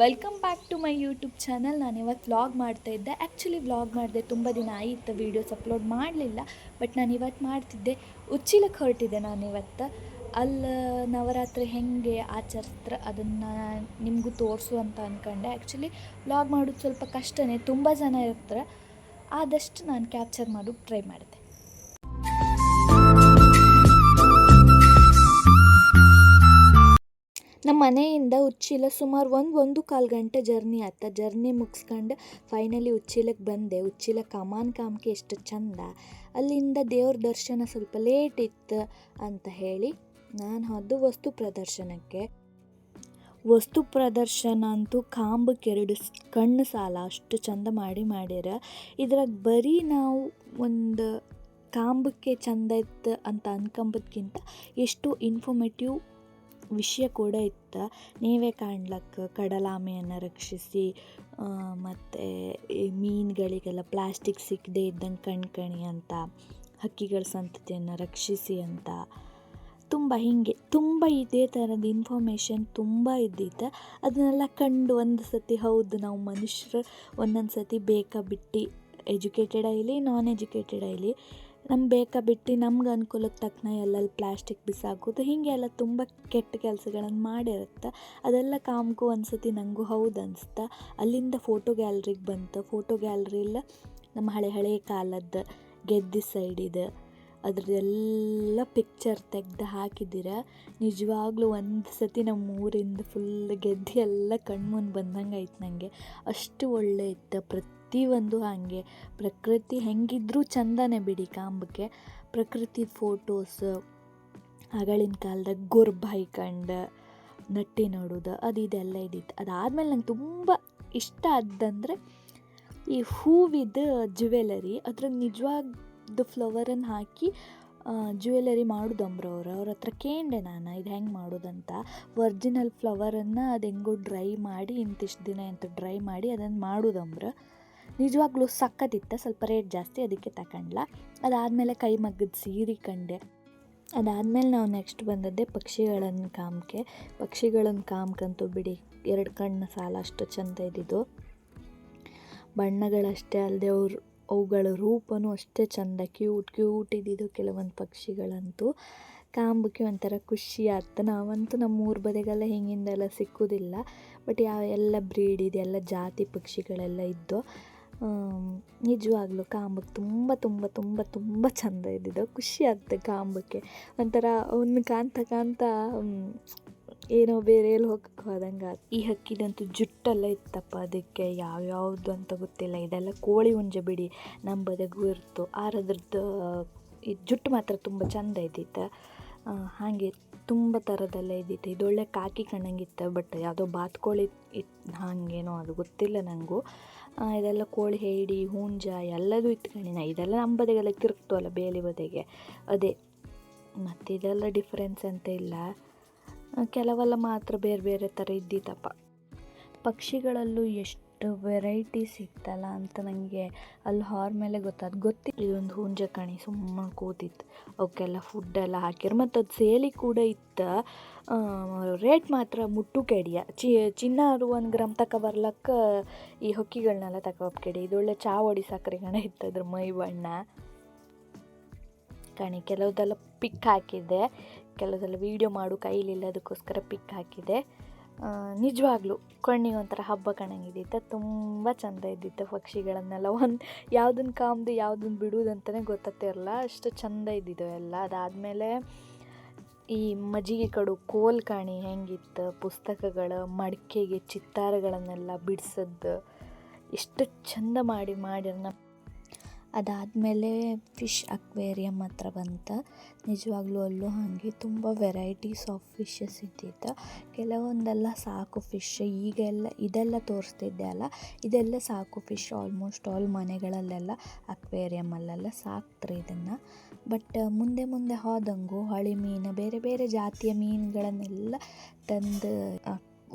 Welcome back to my YouTube channel ನಾನು ಇವತ್ತು vlog ಮಾಡ್ತಾ ಇದ್ದೆ. ಆ್ಯಕ್ಚುಲಿ ವ್ಲಾಗ್ ಮಾಡಿದೆ ತುಂಬ ದಿನ ಆಯಿತು. ವೀಡಿಯೋಸ್ ಅಪ್ಲೋಡ್ ಮಾಡಲಿಲ್ಲ. ಬಟ್ ನಾನು ಇವತ್ತು ಮಾಡ್ತಿದ್ದೆ. ಉಚ್ಚಿಲಕ್ಕೆ ಹೊರಟಿದ್ದೆ ನಾನು ಇವತ್ತು. ಅಲ್ಲಿ, ನವರಾತ್ರಿ ಹೆಂಗೆ ಆಚರಿಸ್ತಾರೆ? ಅದನ್ನು ನಿಮಗೂ ತೋರಿಸು ಅಂತ ಅಂದ್ಕೊಂಡೆ ಆ್ಯಕ್ಚುಲಿ ವ್ಲಾಗ್ ಮಾಡೋದು ಸ್ವಲ್ಪ ಕಷ್ಟನೇ. ತುಂಬ ಜನ ಇರ್ತಾರೆ. ಆದಷ್ಟು ನಾನು ಕ್ಯಾಪ್ಚರ್ ಮಾಡೋಕ್ಕೆ ಟ್ರೈ ಮಾಡಿದೆ. ನಮ್ಮ ಮನೆಯಿಂದ ಉಚ್ಚಿಲ ಸುಮಾರು ಒಂದು ಒಂದು ಕಾಲು ಗಂಟೆ ಜರ್ನಿ ಆಯ್ತು ಜರ್ನಿ ಮುಗಿಸ್ಕೊಂಡು ಫೈನಲಿ ಉಚ್ಚಿಲಕ್ಕೆ ಬಂದೆ. ಉಚ್ಚಿಲ ಕಮಾನ್ ಕಾಮ್ಕೆ ಎಷ್ಟು ಚಂದ. ಅಲ್ಲಿಂದ ದೇವ್ರ ದರ್ಶನ ಸ್ವಲ್ಪ ಲೇಟ್ ಇತ್ತು ಅಂತ ಹೇಳಿ ನಾನು ಹೋದ್ದು ವಸ್ತು ಪ್ರದರ್ಶನಕ್ಕೆ. ವಸ್ತು ಪ್ರದರ್ಶನ ಅಂತೂ ಕಾಂಬಕ್ಕೆ ಎರಡು ಸ್- ಕಣ್ಣು ಸಾಲ ಅಷ್ಟು ಚಂದ ಮಾಡಿ ಮಾಡ್ಯಾರ ಇದ್ರಾಗ ಬರೀ ನಾವು ಒಂದು ಕಾಂಬಕ್ಕೆ ಚಂದ ಇತ್ತು ಅಂತ ಅನ್ಕೊಂಬದ್ಕಿಂತ ಎಷ್ಟು ಇನ್ಫಾರ್ಮೇಟಿವ್ ವಿಷಯ ಕೂಡ ಇತ್ತು. ನೀವೇ ಕಾಣ್ಲಕ್ಕ ಕಡಲಾಮೆಯನ್ನು ರಕ್ಷಿಸಿ ಮತ್ತು ಮೀನುಗಳಿಗೆಲ್ಲ ಪ್ಲಾಸ್ಟಿಕ್ ಸಿಕ್ಕದೇ ಇದ್ದಂಗೆ ಕಣ್ಕಣಿ ಅಂತ, ಹಕ್ಕಿಗಳ ಸಂತತಿಯನ್ನು ರಕ್ಷಿಸಿ ಅಂತ. ತುಂಬ ಹೀಗೆ, ತುಂಬ ಇದೇ ಥರದ ಇನ್ಫಾರ್ಮೇಷನ್ ತುಂಬ ಇದ್ದಿತ್ತು. ಅದನ್ನೆಲ್ಲ ಕಂಡು ಒಂದು ಸತಿ ಹೌದು, ನಾವು ಮನುಷ್ಯರು ಒಂದೊಂದು ಸತಿ ಬೇಕಾ ಬಿಟ್ಟು ಎಜುಕೇಟೆಡ್ ಆಗಲಿ ನಾನ್ ಎಜುಕೇಟೆಡ್ ಆಗಲಿ ನಮ್ಗೆ ಬೇಕಾ ಬಿಟ್ಟು ನಮ್ಗೆ ಅನುಕೂಲಕ್ಕೆ ತಕ್ಕನ ಎಲ್ಲೆಲ್ಲಿ ಪ್ಲಾಸ್ಟಿಕ್ ಬಿಸಾಕೋದು. ಹೀಗೆ ಎಲ್ಲ ತುಂಬ ಕೆಟ್ಟ ಕೆಲಸಗಳನ್ನು ಮಾಡಿರುತ್ತೆ. ಅದೆಲ್ಲ ಕಾಮ್ಗೂ ಒಂದು ಸತಿ ನನಗೂ ಹೌದು ಅನಿಸ್ತಾ ಅಲ್ಲಿಂದ ಫೋಟೋ ಗ್ಯಾಲ್ರಿಗೆ ಬಂತು. ಫೋಟೋ ಗ್ಯಾಲ್ರಿಲ್ಲ ನಮ್ಮ ಹಳೆ ಹಳೆ ಕಾಲದ್ದು ಗೆದ್ದಿ ಸೈಡ್ ಇದೆ ಪಿಕ್ಚರ್ ತೆಗೆದು ಹಾಕಿದ್ದೀರ ನಿಜವಾಗ್ಲೂ ಒಂದು ಸತಿ ನಮ್ಮ ಊರಿಂದ ಫುಲ್ ಗೆದ್ದಿ ಎಲ್ಲ ಕಣ್ಮುಂದೆ ಬಂದಂಗೆ ಆಯ್ತು ನನಗೆ ಅಷ್ಟು ಒಳ್ಳೆ ಇತ್ತು ಪ್ರತಿಯೊಂದು ಹಾಗೆ. ಪ್ರಕೃತಿ ಹೆಂಗಿದ್ರೂ ಚಂದನೇ ಬಿಡಿ ಕಾಂಬಕ್ಕೆ. ಪ್ರಕೃತಿ ಫೋಟೋಸ್ ಆಗಳಿನ ಕಾಲದಾಗ ಗೊರ್ಬ್ ಕಂಡ ನಟ್ಟಿ ನೋಡೋದು, ಅದು ಇದೆಲ್ಲ ಇದ್ದಿತ್ತು ಅದಾದಮೇಲೆ ನಂಗೆ ತುಂಬ ಇಷ್ಟ ಆದಂದರೆ ಈ ಹೂವಿದ ಜ್ಯುವೆಲರಿ ಅದ್ರಾಗ ನಿಜವಾದ ಫ್ಲವರನ್ನು ಹಾಕಿ ಜ್ಯುವೆಲರಿ ಮಾಡೋದು ಅವ್ರು ಅವ್ರ ಹತ್ರ ಕೇಂಡೆ ನಾನು, ಇದು ಹೆಂಗೆ ಮಾಡೋದಂತ. ಒರ್ಜಿನಲ್ ಫ್ಲವರನ್ನು ಅದು ಹೆಂಗೋ ಡ್ರೈ ಮಾಡಿ, ಇಂತಿಷ್ಟು ದಿನ ಅಂತ ಡ್ರೈ ಮಾಡಿ ಅದನ್ನು ಮಾಡೋದಂಬ್ರ ನಿಜವಾಗ್ಲೂ ಸಕ್ಕತ್ತಿತ್ತು ಸ್ವಲ್ಪ ರೇಟ್ ಜಾಸ್ತಿ, ಅದಕ್ಕೆ ತಗೊಂಡ್ಲ ಅದಾದಮೇಲೆ ಕೈ ಮಗ್ಗದ ಸೀರೆ ಕಂಡೆ. ಅದಾದಮೇಲೆ ನಾವು ನೆಕ್ಸ್ಟ್ ಬಂದದ್ದೇ ಪಕ್ಷಿಗಳನ್ನು ಕಾಮಕ್ಕೆ ಪಕ್ಷಿಗಳನ್ನು ಕಾಮ್ಕಂತೂ ಬಿಡಿ, ಎರಡು ಕಣ್ಣು ಸಾಲ ಅಷ್ಟು ಚಂದ ಇದ್ದಿದ್ದು. ಬಣ್ಣಗಳಷ್ಟೇ ಅಲ್ಲದೆ ಅವ್ರ, ಅವುಗಳ ರೂಪನೂ ಅಷ್ಟೇ ಚಂದ ಕ್ಯೂಟ್ ಕ್ಯೂಟ್ ಇದ್ದಿದ್ದು ಕೆಲವೊಂದು ಪಕ್ಷಿಗಳಂತೂ. ಕಾಂಬಕ್ಕೆ ಒಂಥರ ಖುಷಿ ಆಯ್ತು ನಾವಂತೂ ನಮ್ಮ ಊರ ಬದಿಗೆಲ್ಲ ಹಿಂಗಿಂದೆಲ್ಲ ಸಿಕ್ಕೋದಿಲ್ಲ. ಬಟ್ ಯಾವ ಎಲ್ಲ ಬ್ರೀಡ್ ಇದೆ, ಎಲ್ಲ ಜಾತಿ ಪಕ್ಷಿಗಳೆಲ್ಲ ಇದ್ದು. ನಿಜವಾಗ್ಲೂ ಕಾಂಬಕ್ಕೆ ತುಂಬ ತುಂಬ ತುಂಬ ತುಂಬ ಚಂದ ಇದ್ದಿದ್ದು. ಖುಷಿ ಆಗ್ತದೆ ಕಾಂಬಕ್ಕೆ. ಒಂಥರ ಅವನ್ನ ಕಾಂತ ಕಾಂತ ಏನೋ ಬೇರೆ ಎಲ್ಲಿ ಹೋಗಕ್ಕೆ ಹೋದಂಗೆ. ಈ ಹಕ್ಕಿದಂತೂ ಜುಟ್ಟೆಲ್ಲ ಇತ್ತಪ್ಪ ಅದಕ್ಕೆ. ಯಾವ್ಯಾವುದು ಅಂತ ಗೊತ್ತಿಲ್ಲ. ಇದೆಲ್ಲ ಕೋಳಿ ಹುಂಜ ಬಿಡಿ. ನಮ್ಮ ಇರ್ತು ಆರದ್ರದ್ದು ಈ ಜುಟ್ಟು ಮಾತ್ರ ತುಂಬ ಚಂದ ಇದ್ದಿತ್ತು. ಹಾಗೆ ತುಂಬ ಥರದೆಲ್ಲ ಇದ್ದಿತ್ತು ಇದೊಳ್ಳೆ ಕಾಕಿ ಕಣ್ಣಂಗಿತ್ತು ಬಟ್ ಯಾವುದೋ ಬಾತ್ಕೋಳಿ ಇತ್ತು ಹಾಗೇನೋ ಅದು ಗೊತ್ತಿಲ್ಲ ನನಗೂ ಇದೆಲ್ಲ ಕೋಳಿ ಹೇಡಿ ಹೂಂಜ ಎಲ್ಲದೂ ಇತ್ತು ಕಣಿನ ಇದೆಲ್ಲ ನಮ್ಮ ಬದಿಗೆಲ್ಲ ತಿರುಗ್ತವಲ್ಲ ಬೇಲಿ ಬದಿಗೆ. ಅದೇ. ಮತ್ತು ಇದೆಲ್ಲ ಡಿಫ್ರೆನ್ಸ್ ಅಂತ ಇಲ್ಲ. ಕೆಲವೆಲ್ಲ ಮಾತ್ರ ಬೇರೆ ಬೇರೆ ಥರ ಇದ್ದಿತ್ತಪ್ಪ. ಪಕ್ಷಿಗಳಲ್ಲೂ ಎಷ್ಟು ವೆರೈಟೀಸ್ ಸಿಕ್ತಲ್ಲ ಅಂತ ನನಗೆ ಅಲ್ಲಿ ಹಾರ್ ಮೇಲೆ ಗೊತ್ತಾದ, ಗೊತ್ತಿಲ್ಲ. ಇದೊಂದು ಹುಂಜ ಕಣಿ ಸುಮ್ಮನೆ ಕೂತಿತ್ತು. ಅವಕ್ಕೆಲ್ಲ ಫುಡ್ಡೆಲ್ಲ ಹಾಕಿರು ಮತ್ತು ಅದು ಸೇಲಿ ಕೂಡ ಇತ್ತು ರೇಟ್ ಮಾತ್ರ ಮುಟ್ಟು ಕೆಡಿಯ. ಚಿ ಚಿನ್ನಾರು ಒಂದು ಗ್ರಾಮ್ ತಕ ಬರ್ಲಕ್ಕ ಈ ಹೊಕ್ಕಿಗಳನ್ನೆಲ್ಲ ತಕೊಬ್ ಕೆಡಿ. ಇದೊಳ್ಳೆ ಚಾ ಒಡಿ ಸಕ್ಕರೆ ಇತ್ತು ಅದ್ರ ಮೈ ಬಣ್ಣ. ಕಣಿ, ಕೆಲವುದೆಲ್ಲ ಪಿಕ್ ಹಾಕಿದ್ದೆ. ಕೆಲವುದೆಲ್ಲ ವೀಡಿಯೋ ಮಾಡು ಕೈಲಿಲ್ಲ ಅದಕ್ಕೋಸ್ಕರ ಪಿಕ್ ಹಾಕಿದೆ ನಿಜವಾಗ್ಲೂ ಕಣ್ಣಿಗೆ ಒಂಥರ ಹಬ್ಬ ಕಣಂಗಿದ್ದಿತ್ತು ತುಂಬ ಚಂದ ಇದ್ದಿತ್ತು ಪಕ್ಷಿಗಳನ್ನೆಲ್ಲ. ಒಂದು ಯಾವುದನ್ನ ಕಾಮ್ದು ಯಾವುದನ್ನ ಬಿಡುವುದಂತಲೇ ಇರಲ್ಲ ಅಷ್ಟು ಚಂದ ಇದ್ದಿದ್ದು ಎಲ್ಲ. ಅದಾದಮೇಲೆ ಈ ಮಜ್ಜಿಗೆ ಕಡು ಕೋಲ್ ಕಾಣಿ ಹೆಂಗಿತ್ತು, ಪುಸ್ತಕಗಳ, ಮಡಿಕೆಗೆ ಚಿತ್ತಾರಗಳನ್ನೆಲ್ಲ ಬಿಡಿಸದ್ದು. ಎಷ್ಟು ಚಂದ ಮಾಡಿ ಮಾಡ್ಯಾರ ಅದಾದಮೇಲೆ ಫಿಶ್ ಅಕ್ವೇರಿಯಮ್ ಹತ್ರ ಬಂತ. ನಿಜವಾಗ್ಲೂ ಅಲ್ಲೂ ಹಾಗೆ ತುಂಬ ವೆರೈಟೀಸ್ ಆಫ್ ಫಿಶಸ್ ಇದ್ದಿತ್ತು. ಕೆಲವೊಂದೆಲ್ಲ ಸಾಕು ಫಿಶ್, ಈಗೆಲ್ಲ ಇದೆಲ್ಲ ತೋರಿಸ್ತಿದ್ದೆ ಅಲ್ಲ, ಇದೆಲ್ಲ ಸಾಕು ಫಿಶ್ ಆಲ್ಮೋಸ್ಟ್ ಆಲ್ ಮನೆಗಳಲ್ಲೆಲ್ಲ ಅಕ್ವೇರಿಯಮಲ್ಲೆಲ್ಲ ಸಾಕ್ತಾರೆ ಇದನ್ನು. ಬಟ್ ಮುಂದೆ ಮುಂದೆ ಹೋದಂಗೂ ಹೊಳಿ ಮೀನು, ಬೇರೆ ಬೇರೆ ಜಾತಿಯ ಮೀನುಗಳನ್ನೆಲ್ಲ ತಂದು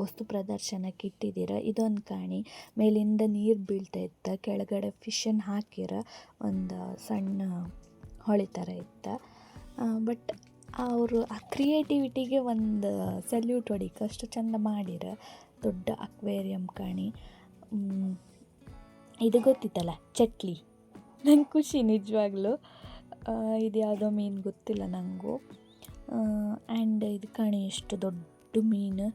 ವಸ್ತು ಪ್ರದರ್ಶನಕ್ಕೆ ಇಟ್ಟಿದ್ದೀರ? ಇದೊಂದು ಕಾಣಿ. ಮೇಲಿಂದ ನೀರು ಬೀಳ್ತಾ ಇತ್ತ. ಕೆಳಗಡೆ ಫಿಶನ್ನು ಹಾಕಿರ ಒಂದು ಸಣ್ಣ ಹೊಳೆ ಥರ ಇತ್ತ. ಬಟ್ ಅವರು ಆ ಕ್ರಿಯೇಟಿವಿಟಿಗೆ ಒಂದು ಸಲ್ಯೂಟ್ ಹೊಡಿಕ ಅಷ್ಟು ಚಂದ ಮಾಡಿರ. ದೊಡ್ಡ ಅಕ್ವೇರಿಯಂ ಕಾಣಿ. ಇದು ಗೊತ್ತಿತ್ತಲ್ಲ? ಚಟ್ಲಿ. ನಂಗೆ ಖುಷಿ ನಿಜವಾಗ್ಲೂ. ಇದು ಯಾವುದೋ ಮೀನು ಗೊತ್ತಿಲ್ಲ ನನಗೂ ಆ್ಯಂಡ್ ಇದು ಕಾಣಿ ಎಷ್ಟು ದೊಡ್ಡ ಮೀನು.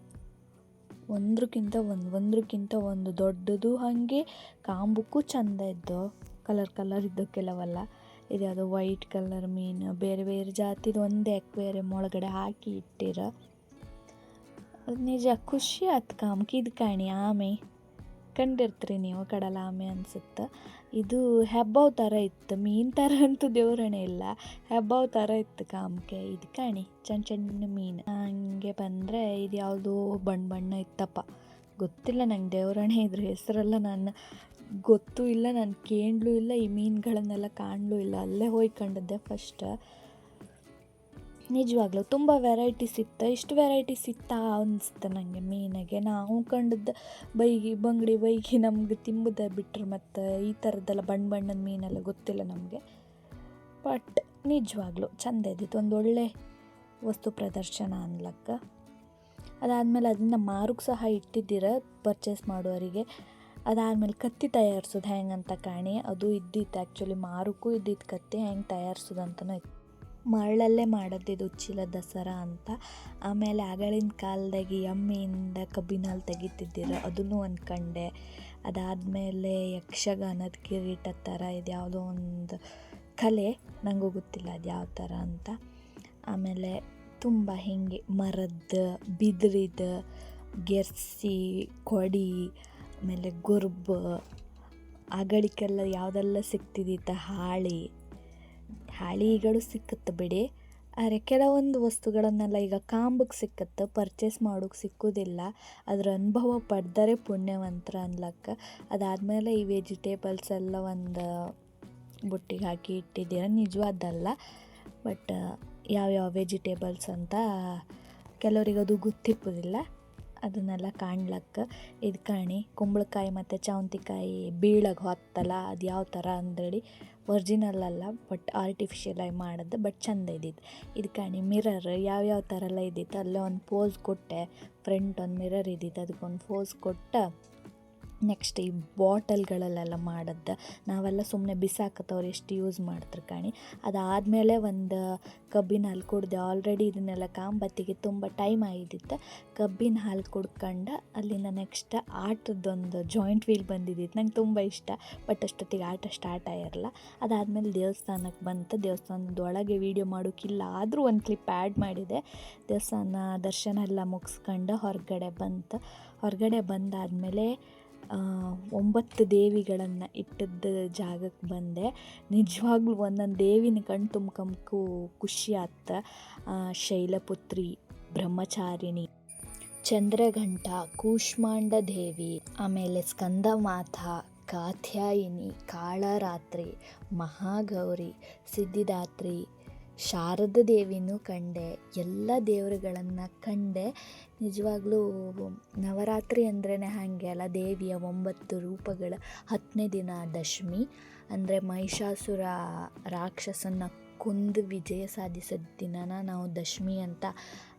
ಒಂದ್ರಕ್ಕಿಂತ ಒಂದು ಒಂದ್ರಕ್ಕಿಂತ ಒಂದು ದೊಡ್ಡದು ಹಾಗೆ, ಕಾಂಬುಕ್ಕೂ ಚಂದ ಇದ್ದು ಕಲರ್ ಕಲರ್ ಇದ್ದು ಕೆಲವೆಲ್ಲ. ಇದು ಯಾವುದೋ ವೈಟ್ ಕಲರ್ ಮೀನು, ಬೇರೆ ಬೇರೆ ಜಾತಿದು ಒಂದೇ ಅಕ್ವೇರಿಯಂ ಒಳಗಡೆ ಹಾಕಿ ಇಟ್ಟಿರ. ಅದು ನಿಜ, ಖುಷಿ ಆಯ್ತು ಕಾಮ್ಕಿದ್ ಕಾಣಿ, ಆಮೆ. ಕಂಡಿರ್ತೀರಿ ನೀವು ಕಡಲ ಆಮೆ ಅನ್ಸುತ್ತೆ. ಇದು ಹೆಬ್ಬಾವ್ ಥರ ಇತ್ತು, ಮೀನು ಥರ ಅಂತೂ ದೇವ್ರಣೆ ಇಲ್ಲ. ಹೆಬ್ಬಾವ್ ಥರ ಇತ್ತು ಕಾಮ್ಕೆ. ಇದು ಕಾಣಿ ಸಣ್ಣ ಚೆನ್ನ ಮೀನು. ಹಂಗೆ ಬಂದರೆ ಇದು ಯಾವುದೋ ಬಣ್ಣ ಬಣ್ಣ ಇತ್ತಪ್ಪ. ಗೊತ್ತಿಲ್ಲ ನಂಗೆ ದೇವ್ರಣೆ ಇದ್ರ ಹೆಸರೆಲ್ಲ ನಾನು ಗೊತ್ತೂ ಇಲ್ಲ, ನಾನು ಕೇಳಲೂ ಇಲ್ಲ, ಈ ಮೀನುಗಳನ್ನೆಲ್ಲ ಕಾಣಲೂ ಇಲ್ಲ. ಅಲ್ಲೇ ಹೋಗಿ ಕಂಡದ್ದೆ ಫಸ್ಟ್ ನಿಜವಾಗ್ಲೂ ತುಂಬ ವೆರೈಟಿ ಇತ್ತು ಇಷ್ಟು ವೆರೈಟಿ ಸಿಕ್ತಾ ಅನಿಸ್ತು ನನಗೆ ಮೇನಾಗೆ. ನಾವು ಕಂಡದ್ದು ಬೈಗಿ, ಬಂಗಡಿ ಬೈಗಿ ನಮ್ಗೆ ತಿಂಬುದ ಬಿಟ್ರೆ ಮತ್ತು ಈ ಥರದ್ದೆಲ್ಲ ಬಣ್ಣ ಬಣ್ಣದ ಮೀನೆಲ್ಲ ಗೊತ್ತಿಲ್ಲ ನಮಗೆ. ಬಟ್ ನಿಜವಾಗ್ಲೂ ಚಂದ ಇದ್ದಿತ್ತು, ಒಂದು ಒಳ್ಳೆ ವಸ್ತು ಪ್ರದರ್ಶನ ಅನ್ಲಕ್ಕ. ಅದಾದಮೇಲೆ ಅದನ್ನು ಮಾರೋಕ್ಕೆ ಸಹ ಇಟ್ಟಿದ್ದೀರ ಪರ್ಚೇಸ್ ಮಾಡೋರಿಗೆ ಅದಾದಮೇಲೆ ಕತ್ತಿ ತಯಾರಿಸೋದು ಹೆಂಗೆ ಅಂತ ಕಾಣಿ, ಅದು ಇದ್ದಿತ್ತು ಆ್ಯಕ್ಚುಲಿ ಮಾರುಕ್ಕೂ ಇದ್ದಿತ್ತು ಕತ್ತಿ ಹೆಂಗೆ ತಯಾರಿಸೋದು ಅಂತಲೂ ಇತ್ತು. ಮರಳಲ್ಲೇ ಮಾಡೋದಿದು ಉಚ್ಚಿಲ ದಸರಾ ಅಂತ. ಆಮೇಲೆ ಆಗಳಿನ ಕಾಲದಾಗೆ ಎಮ್ಮೆಯಿಂದ ಕಬ್ಬಿನಲ್ಲಿ ಹಾಲು ತೆಗಿತಿದ್ದೀರ, ಅದನ್ನು ಅಂದ್ಕೊಂಡೆ ಅದಾದಮೇಲೆ ಯಕ್ಷಗಾನದ ಕಿರೀಟ ಥರ ಇದು ಯಾವುದೋ ಒಂದು ಕಲೆ ನನಗೂ ಗೊತ್ತಿಲ್ಲ ಅದು ಯಾವ ಥರ ಅಂತ. ಆಮೇಲೆ ತುಂಬ ಹೀಗೆ ಮರದ, ಬಿದಿರಿದ, ಗೆರ್ಸಿ, ಕೊಡಿ, ಆಮೇಲೆ ಗುರ್ಬ ಅಗಳಿಕೆಲ್ಲ ಯಾವುದೆಲ್ಲ ಸಿಗ್ತಿದ್ದಿತ್ತ ಹಾಳಿ. ಹಾಳಿಗಳು ಸಿಕ್ಕತ್ತೆ ಬಿಡಿ. ಆದರೆ ಕೆಲವೊಂದು ವಸ್ತುಗಳನ್ನೆಲ್ಲ ಈಗ ಕಾಂಬಕ್ಕೆ ಸಿಕ್ಕತ್ತೆ ಪರ್ಚೇಸ್ ಮಾಡೋಕ್ಕೆ ಸಿಕ್ಕೋದಿಲ್ಲ. ಅದರ ಅನುಭವ ಪಡೆದರೆ ಪುಣ್ಯವಂತರ ಅನ್ಲಕ್ಕ. ಅದಾದಮೇಲೆ ಈ ವೆಜಿಟೇಬಲ್ಸ್ ಎಲ್ಲ ಒಂದು ಬುಟ್ಟಿಗೆ ಹಾಕಿ ಇಟ್ಟಿದ್ದೀರ, ನಿಜವಾದಲ್ಲ. ಬಟ್ ಯಾವ್ಯಾವ ವೆಜಿಟೇಬಲ್ಸ್ ಅಂತ ಕೆಲವರಿಗೆ ಅದು ಗೊತ್ತಿಪ್ಪುದಿಲ್ಲ. ಅದನ್ನೆಲ್ಲ ಕಾಣ್ಲಕ್ಕ. ಇದು ಕಾಣಿ, ಕುಂಬಳಕಾಯಿ ಮತ್ತು ಚೌಂತಿಕಾಯಿ ಬೀಳಗೆ ಹೊತ್ತಲ್ಲ, ಅದು ಯಾವ ಥರ ಅಂದೇಳಿ ಒರ್ಜಿನಲ್ ಅಲ್ಲ ಬಟ್ ಆರ್ಟಿಫಿಷಿಯಲ್ ಆಗಿ ಮಾಡೋದು ಬಟ್ ಚಂದ ಇದ್ದಿತ್ತು ಇದು ಕಾಣಿ ಮಿರರ್ ಯಾವ್ಯಾವ ಥರ ಎಲ್ಲ ಇದ್ದಿತ್ತು. ಅಲ್ಲೇ ಒಂದು ಪೋಸ್ ಕೊಟ್ಟೆ ಫ್ರಂಟ್ ಒಂದು ಮಿರರ್ ಇದ್ದಿತ್ತು. ಅದಕ್ಕೊಂದು ಪೋಸ್ ಕೊಟ್ಟು ನೆಕ್ಸ್ಟ್ ಈ ಬಾಟಲ್ಗಳಲ್ಲೆಲ್ಲ ಮಾಡದ್ದು, ನಾವೆಲ್ಲ ಸುಮ್ಮನೆ ಬಿಸಾಕತ್ತವ್ರು ಎಷ್ಟು ಯೂಸ್ ಮಾಡ್ತಾರೆ ಕಾಣಿ. ಅದಾದಮೇಲೆ ಒಂದು ಕಬ್ಬಿನ ಹಾಲು ಕುಡ್ದೆ ಆಲ್ರೆಡಿ ಇದನ್ನೆಲ್ಲ ಕಾಂಬತ್ತಿಗೆ ತುಂಬ ಟೈಮ್ ಆಗಿದ್ದಿತ್ತು ಕಬ್ಬಿನ ಹಾಲು ಕುಡ್ಕೊಂಡು ಅಲ್ಲಿಂದ ನೆಕ್ಸ್ಟ್ ಆಟದೊಂದು ಜಾಯಿಂಟ್ ವೀಲ್ ಬಂದಿದ್ದಿತ್ತು ನಂಗೆ ತುಂಬ ಇಷ್ಟ ಬಟ್ ಅಷ್ಟೊತ್ತಿಗೆ ಆಟ ಸ್ಟಾರ್ಟ್ ಆಗಿರಲ್ಲ ಅದಾದಮೇಲೆ ದೇವಸ್ಥಾನಕ್ಕೆ ಬಂತು. ದೇವಸ್ಥಾನದೊಳಗೆ ವೀಡಿಯೋ ಮಾಡೋಕ್ಕಿಲ್ಲ ಆದರೂ ಒಂದು ಕ್ಲಿಪ್ ಆ್ಯಡ್ ಮಾಡಿದೆ. ದೇವಸ್ಥಾನ ದರ್ಶನ ಎಲ್ಲ ಮುಗಿಸ್ಕೊಂಡು ಹೊರಗಡೆ ಬಂತು. ಹೊರಗಡೆ ಬಂದಾದಮೇಲೆ ಒಂಬತ್ತು ದೇವಿಗಳನ್ನು ಇಟ್ಟಿದ್ದ ಜಾಗಕ್ಕೆ ಬಂದೆ. ನಿಜವಾಗ್ಲೂ ಒಂದೊಂದು ದೇವಿನ ಕಣ್ ತುಂಬ್ಕಂಬಕ್ಕೂ ಖುಷಿ ಆತ ಶೈಲಪುತ್ರಿ, ಬ್ರಹ್ಮಚಾರಿಣಿ, ಚಂದ್ರಘಂಟ, ಕೂಷ್ಮಾಂಡ ದೇವಿ, ಆಮೇಲೆ ಸ್ಕಂದ ಸ್ಕಂದಮಾತ ಕಾತ್ಯಾಯಿನಿ, ಕಾಳರಾತ್ರಿ, ಮಹಾಗೌರಿ, ಸಿದ್ಧಿದಾತ್ರಿ ಶಾರದ ದೇವಿನೂ ಕಂಡೆ, ಎಲ್ಲ ದೇವರುಗಳನ್ನು ಕಂಡೆ. ನಿಜವಾಗ್ಲೂ ನವರಾತ್ರಿ ಅಂದ್ರೇ ಹಾಗೆ ಅಲ್ಲ, ದೇವಿಯ ಒಂಬತ್ತು ರೂಪಗಳ ಹತ್ತನೇ ದಿನ ದಶಮಿ. ಅಂದರೆ ಮಹಿಷಾಸುರ ರಾಕ್ಷಸನ ಕುಂದು ವಿಜಯ ಸಾಧಿಸಿದ ದಿನನ ನಾವು ದಶಮಿ ಅಂತ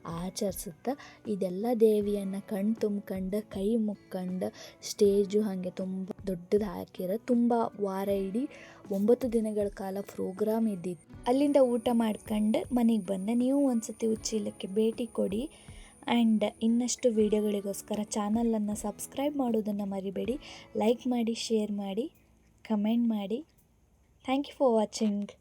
ಆಚರಿಸುತ್ತೆ, ಇದೆಲ್ಲ ದೇವಿಯನ್ನು ಕಣ್ಣು ತುಂಬ್ಕೊಂಡು, ಕೈ ಮುಕ್ಕೊಂಡು ಸ್ಟೇಜು ಹಾಗೆ ತುಂಬ ದೊಡ್ಡದು ಹಾಕಿರೋ ತುಂಬ ವಾರ ಇಡೀ ಒಂಬತ್ತು ದಿನಗಳ ಕಾಲ ಪ್ರೋಗ್ರಾಮ್ ಇದ್ದಿತ್ತು. ಅಲ್ಲಿಂದ ಊಟ ಮಾಡ್ಕೊಂಡು ಮನೆಗೆ ಬಂದೆ. ನೀವು ಒಂದ್ಸತಿ ಉಚ್ಚಿಲಕ್ಕೆ ಭೇಟಿ ಕೊಡಿ. ಆ್ಯಂಡ್ ಇನ್ನಷ್ಟು ವೀಡಿಯೋಗಳಿಗೋಸ್ಕರ ಚಾನಲನ್ನು ಸಬ್ಸ್ಕ್ರೈಬ್ ಮಾಡೋದನ್ನು ಮರಿಬೇಡಿ. ಲೈಕ್ ಮಾಡಿ, ಶೇರ್ ಮಾಡಿ, ಕಮೆಂಟ್ ಮಾಡಿ. Thank you for watching.